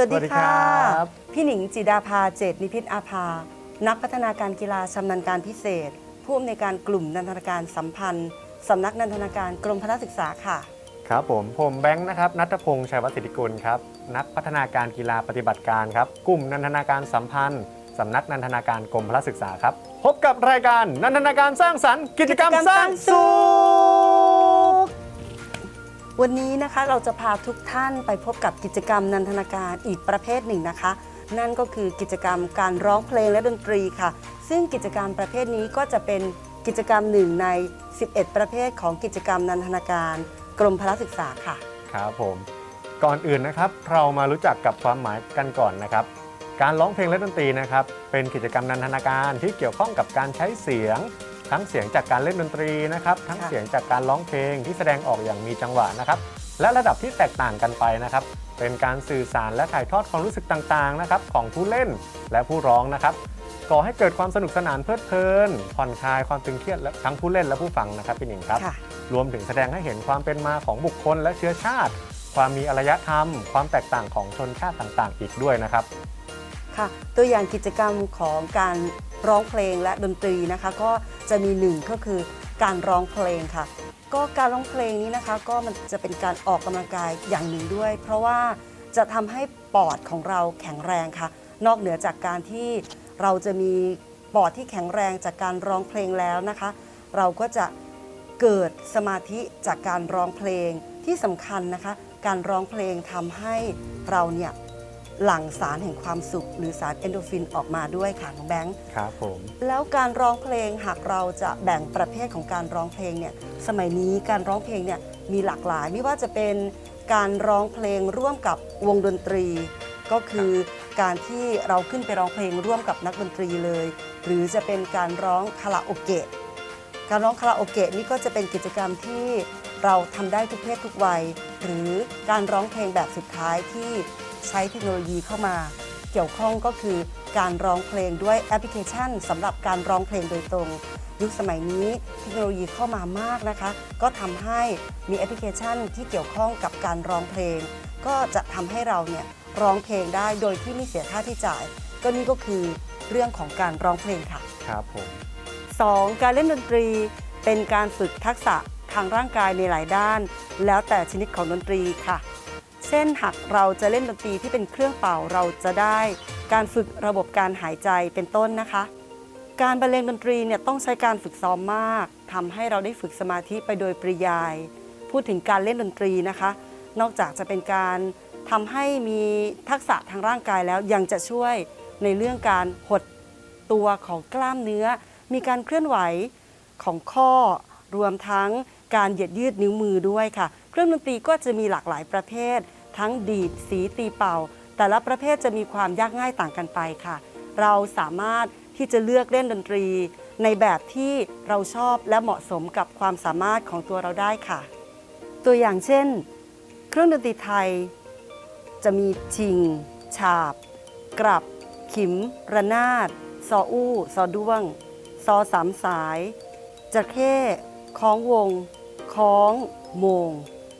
วัสดีสวัสดีค่ะครับพี่หนิงจิดาภาเจตนิพิษอาภา นักพัฒนาการกีฬาชำนาญการพิเศษ ผู้อำนวยการกลุ่มนันทนาการสัมพันธ์สำนักนันทนาการกรมพละศึกษาค่ะ ครับผมผมแบงค์นะครับนัทพงศ์ชัยวัฒน์สิทธิกุลครับนักพัฒนาการกีฬาปฏิบัติการครับ กลุ่มนันทนาการสัมพันธ์สำนักนันทนาการกรมพละศึกษาครับ พบกับรายการนันทนาการสร้างสรรค์กิจกรรมสร้างสุข วันนี้นะคะเราจะพาทุกท่านไปพบกับกิจกรรมนันทนาการอีกประเภทหนึ่งนะคะ นั่นก็คือกิจกรรมการร้องเพลงและดนตรีค่ะ ซึ่งกิจกรรมประเภทนี้ก็จะเป็นกิจกรรมหนึ่งใน 11 ประเภทของกิจกรรมนันทนาการ กรมพละศึกษาค่ะ ครับผม ก่อนอื่นนะครับ เรามารู้จักกับความหมายกันก่อนนะครับ การร้องเพลงและดนตรีนะครับ เป็นกิจกรรมนันทนาการที่เกี่ยวข้องกับการใช้เสียง ทั้งเสียงจากการเล่นดนตรีนะครับ ทั้งค่ะเสียงจากการร้องเพลงที่แสดงออกอย่างมีจังหวะนะครับ และระดับที่แตกต่างกันไปนะครับ เป็นการสื่อสารและถ่ายทอดความรู้สึกต่างๆนะครับของผู้เล่นและผู้ร้องนะครับก่อให้เกิดความสนุกสนานเพลิดเพลินผ่อนคลายความตึงเครียดและทั้งผู้เล่นและผู้ฟังนะครับพี่หนิงครับค่ะรวมถึงแสดงให้เห็นความเป็นมาของบุคคลและเชื้อชาติ ความมีอารยธรรม ความแตกต่างของชนชาติต่างๆ อีกด้วยนะครับ ค่ะ ตัวอย่างกิจกรรมของการร้องเพลงและดนตรีนะคะ ก็จะมีหนึ่งก็คือการร้องเพลงค่ะ ก็การร้องเพลงนี้นะคะก็มันจะเป็นการออกกำลังกายอย่างหนึ่งด้วย เพราะว่าจะทำให้ปอดของเราแข็งแรงค่ะ นอกเหนือจากการที่เราจะมีปอดที่แข็งแรงจากการร้องเพลงแล้วนะคะ เราก็จะเกิดสมาธิจากการร้องเพลงที่สำคัญนะคะ การร้องเพลงทำให้เราเนี่ย หลั่งสารแห่งความสุข หรือสารเอนโดรฟินออกมาด้วยค่ะน้องแบงค์ครับผม แล้วการร้องเพลงหากเราจะแบ่งประเภทของการร้องเพลงเนี่ยสมัยนี้การร้องเพลงเนี่ยมีหลากหลาย ไม่ว่าจะเป็นการร้องเพลงร่วมกับวงดนตรี ก็คือการที่เราขึ้นไปร้องเพลงร่วมกับนักดนตรีเลย หรือจะเป็นการร้องคาราโอเกะการร้องคาราโอเกะนี่ก็จะเป็นกิจกรรมที่เราทำได้ทุกเพศทุกวัย หรือการร้องเพลงแบบสุดท้ายที่ ใช้เทคโนโลยีเข้ามา เกี่ยวข้องก็คือการร้องเพลงด้วยแอปพลิเคชันสำหรับการร้องเพลงโดยตรง ยุคสมัยนี้เทคโนโลยีเข้ามามากนะคะ ก็ทำให้มีแอปพลิเคชันที่เกี่ยวข้องกับการร้องเพลง ก็จะทำให้เราเนี่ยร้องเพลงได้โดยที่ไม่เสียค่าที่จ่าย ก็นี่ก็คือเรื่องของการร้องเพลงค่ะครับผม 2. การเล่นดนตรีเป็นการฝึกทักษะทางร่างกายในหลายด้าน แล้วแต่ชนิดของดนตรีค่ะ เช่นหากเราจะเล่นดนตรีที่เป็นเครื่องเป่าเราจะได้ การฝึกระบบการหายใจเป็นต้นนะคะ การบรรเลงดนตรีเนี่ยต้องใช้การฝึกซ้อมมากทำให้เราได้ฝึกสมาธิไปโดยปริยาย พูดถึงการเล่นดนตรีนะคะ นอกจากจะเป็นการทำให้มีทักษะทางร่างกายแล้วยังจะช่วยในเรื่องการหดตัวของกล้ามเนื้อ มีการเคลื่อนไหวของข้อ รวมทั้งการเหยียดยืดนิ้วมือด้วยค่ะ เครื่องดนตรีก็จะมีหลากหลายประเภท ทั้งดีดสีตีเป่า แต่ละประเภทจะมีความยากง่ายต่างกันไปค่ะ เราสามารถที่จะเลือกเล่นดนตรี ในแบบที่เราชอบและเหมาะสมกับความสามารถของตัวเราได้ค่ะ ตัวอย่างเช่น เครื่องดนตรีไทย จะมีชิง ฉาบกลับ ขิม ระนาดซออู้ซอด้วง ซอสามสายจะเข้คล้องวงคล้อง โมง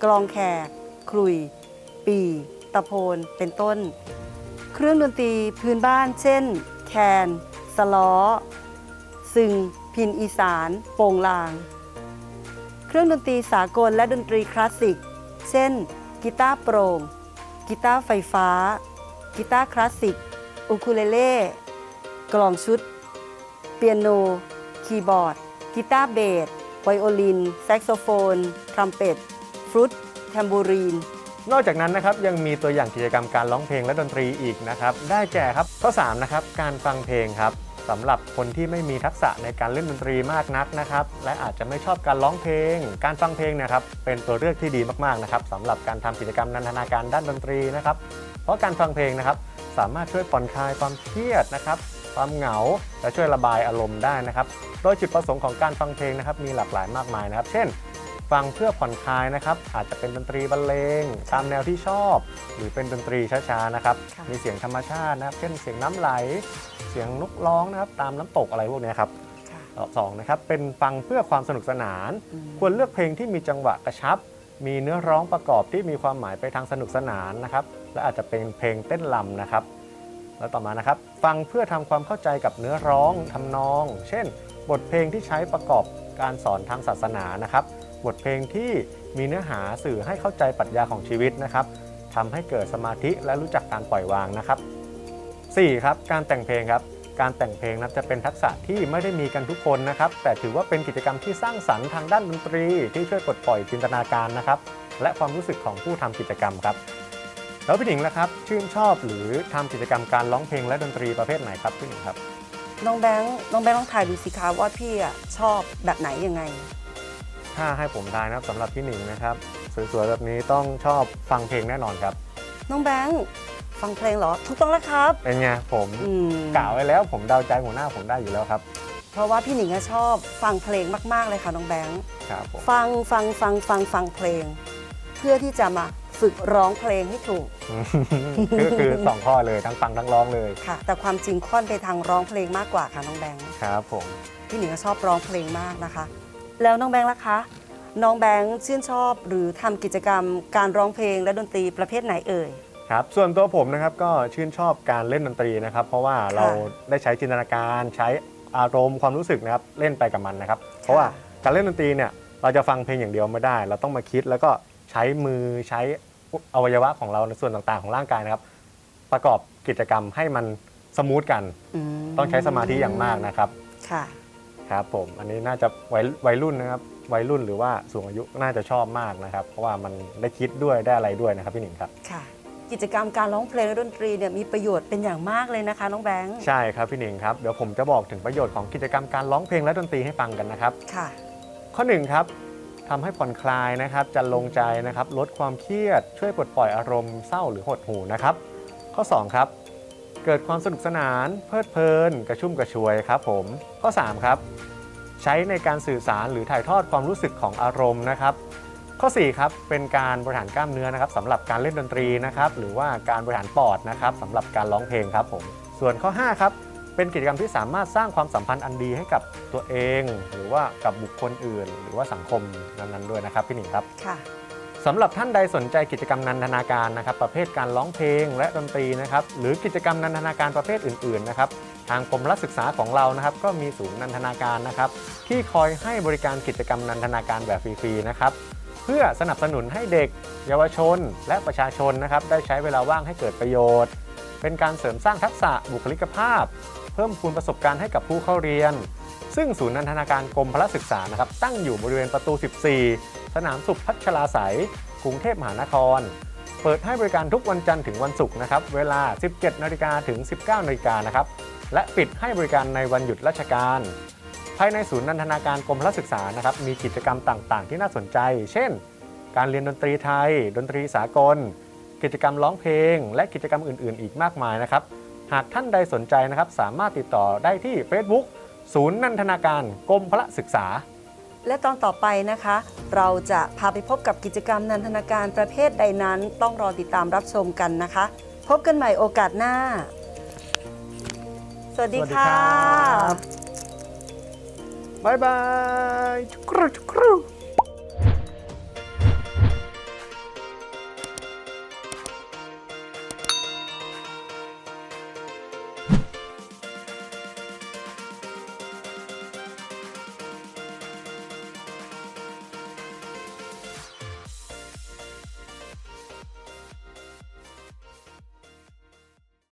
กลองแขกคลุย ปีตะโพนเป็นต้น เครื่องดนตรีพื้นบ้าน เช่น แคน สล้อ ซึง พินอีสาน โป่งลาง เครื่องดนตรีสากลและดนตรีคลาสสิก เช่น กีตาร์โปร่ง กีตาร์ไฟฟ้า กีตาร์คลาสสิกอูคูเลเล่ กลองชุด เปียโน คีย์บอร์ด กีตาร์เบสไวโอลิน แซกโซโฟน ทรัมเป็ต ฟรุต แทมบูรีน นอกจากนั้นนะครับยังมีตัวอย่างกิจกรรมการร้องเพลงและดนตรีอีกนะครับได้แก่ครับข้อ3นะครับการฟังเพลงครับสำหรับคนที่ไม่มีทักษะในการเล่นดนตรีมากนักนะครับ และอาจจะไม่ชอบการร้องเพลง การฟังเพลงนะครับ เป็นตัวเลือกที่ดีมากๆนะครับสำหรับการทำกิจกรรมนันทนาการด้านดนตรีนะครับ เพราะการฟังเพลงนะครับ สามารถช่วยผ่อนคลายความเครียดนะครับ ความเหงาและช่วยระบายอารมณ์ได้นะครับ โดยจุดประสงค์ของการฟังเพลงนะครับ มีหลากหลายมากมายนะครับ เช่น ฟังเพื่อผ่อนคลายนะครับ อาจจะเป็นดนตรีบรรเลงตามแนวที่ชอบ หรือเป็นดนตรีช้าๆนะครับ ค่ะ มีเสียงธรรมชาตินะครับ เช่นเสียงน้ำไหล เสียงนกร้องนะครับ ตามน้ำตกอะไรพวกเนี้ยครับ ค่ะสองนะครับเป็นฟังเพื่อความสนุกสนาน อืมควรเลือกเพลงที่มีจังหวะกระชับ มีเนื้อร้องประกอบที่มีความหมายไปทางสนุกสนานนะครับ และอาจจะเป็นเพลงเต้นรำนะครับ แล้วต่อมานะครับ ฟังเพื่อทำความเข้าใจกับเนื้อร้องทำนอง เช่น บทเพลงที่ใช้ประกอบการสอนทางศาสนานะครับ บทเพลงที่มีเนื้อหาสื่อให้เข้าใจปรัชญาของชีวิตนะครับทำให้เกิดสมาธิและรู้จักการปล่อยวางนะครับ 4. ครับการแต่งเพลงครับการแต่งเพลงนับจะเป็นทักษะที่ไม่ได้มีกันทุกคนนะครับ แต่ถือว่าเป็นกิจกรรมที่สร้างสรรค์ทางด้านดนตรี ที่ช่วยปลดปล่อยจินตนาการนะครับ และความรู้สึกของผู้ทำกิจกรรมครับ แล้วพี่หนิงล่ะครับ ชื่นชอบหรือทำกิจกรรมการร้องเพลงและดนตรีประเภทไหนครับพี่หนิงครับน้องแบงค์น้องแบงค์ลองถ่ายดูสิคะว่าพี่อะชอบแบบไหนยังไง ถ้าให้ผมทายนะครับสำหรับพี่หนิงนะครับ สวยๆแบบนี้ต้องชอบฟังเพลงแน่นอนครับ น้องแบงค์ฟังเพลงเหรอ ถูกต้องแล้วครับเป็นไงผมอืมกล่าวไว้แล้วผมเดาใจหัวหน้าผมได้อยู่แล้วครับเพราะว่าพี่หนิงอะชอบฟังเพลงมาก ๆ เลยค่ะน้องแบงค์ ครับผมฟังฟังฟังฟังฟังเพลง เพื่อที่จะมาฝึกร้องเพลงให้ถูกก็คือสองข้อเลยทั้งฟังทั้งร้องเลยค่ะ แต่ความจริงค่อนไปทางร้องเพลงมากกว่าค่ะน้องแบงค์ ครับผม พี่หนิงก็ชอบร้องเพลงมากนะคะ แล้วน้องแบงค์ล่ะคะ น้องแบงค์ชื่นชอบหรือทำกิจกรรมการร้องเพลงและดนตรีประเภทไหนเอ่ย ครับส่วนตัวผมนะครับก็ชื่นชอบการเล่นดนตรีนะครับ เพราะว่าเราได้ใช้จินตนาการใช้อารมณ์ความรู้สึกนะครับเล่นไปกับมันนะครับ เพราะว่าการเล่นดนตรีเนี่ยเราจะฟังเพลงอย่างเดียวไม่ได้ เราต้องมาคิดแล้วก็ใช้มือใช้อวัยวะของเราในส่วนต่างๆ ของร่างกายนะครับ ประกอบกิจกรรมให้มันสมูทกัน มต้องใช้สมาธิอย่างมากนะครับ ค่ะ ครับผมอันนี้น่าจะวัยวัยรุ่นนะครับวัยรุ่นหรือว่าสูงอายุน่าจะชอบมากนะครับ เพราะว่ามันได้คิดด้วยได้อะไรด้วยนะครับพี่หนิงครับ ค่ะ กิจกรรมการร้องเพลงและดนตรีเนี่ยมีประโยชน์เป็นอย่างมากเลยนะคะ น้องแบงค์ใช่ครับพี่หนิงครับเดี๋ยวผมจะบอกถึงประโยชน์ของกิจกรรมการร้องเพลงและดนตรีให้ฟังกันนะครับ ค่ะ ข้อ1ครับทำให้ผ่อนคลายนะครับจะลงใจนะครับ ลดความเครียดช่วยปลดปล่อยอารมณ์เศร้าหรือหดหู่นะครับ ข้อ 2 ครับ เกิดความสนุกสนาน เพลิดเพลิน กระชุ่มกระชวยครับผม ข้อ 3 ครับ ใช้ในการสื่อสารหรือถ่ายทอดความรู้สึกของอารมณ์นะครับ ข้อ 4 ครับ เป็นการบริหารกล้ามเนื้อนะครับสำหรับการเล่นดนตรีนะครับหรือว่าการบริหารปอดนะครับสำหรับการร้องเพลงครับผม ส่วนข้อ 5 ครับเป็นกิจกรรมที่สามารถสร้างความสัมพันธ์อันดีให้กับตัวเอง หรือว่ากับบุคคลอื่น หรือว่าสังคมนั้นๆด้วยนะครับพี่หนิงครับค่ะ สำหรับท่านใดสนใจกิจกรรมนันทนาการนะครับ ประเภทการร้องเพลงและดนตรีนะครับ หรือกิจกรรมนันทนาการประเภทอื่นๆนะครับ ทางกรมรัฐศึกษาของเรานะครับ ก็มีศูนย์นันทนาการนะครับ ที่คอยให้บริการกิจกรรมนันทนาการแบบฟรีๆนะครับ เพื่อสนับสนุนให้เด็ก เยาวชน และประชาชนนะครับ ได้ใช้เวลาว่างให้เกิดประโยชน์ เป็นการเสริมสร้างทักษะบุคลิกภาพ เพิ่มพูนประสบการณ์ให้กับผู้เข้าเรียน ซึ่งศูนย์นันทนาการกรมพละศึกษานะครับตั้งอยู่บริเวณประตู 14 สนามสุขพัชราไสยกรุงเทพมหานคร เปิดให้บริการทุกวันจันทร์ถึงวันศุกร์นะครับ เวลา 17นาฬิกาถึง 19นาฬิกานะครับ และปิดให้บริการในวันหยุดราชการ ภายในศูนย์นันทนาการกรมพละศึกษานะครับ มีกิจกรรมต่างๆ ที่น่าสนใจ เช่น การเรียนดนตรีไทย ดนตรีสากล กิจกรรมร้องเพลง และกิจกรรมอื่น ๆ อีกมากมายนะครับ หากท่านใดสนใจนะครับ สามารถติดต่อได้ที่ Facebook ศูนย์นันทนาการกรมพละศึกษา และตอนต่อไปนะคะ เราจะพาไปพบกับกิจกรรมนันทนาการประเภทใดนั้น ต้องรอติดตามรับชมกันนะคะ พบกันใหม่โอกาสหน้า สวัสดีค่ะครับบ๊ายบายจุกรูจุกรู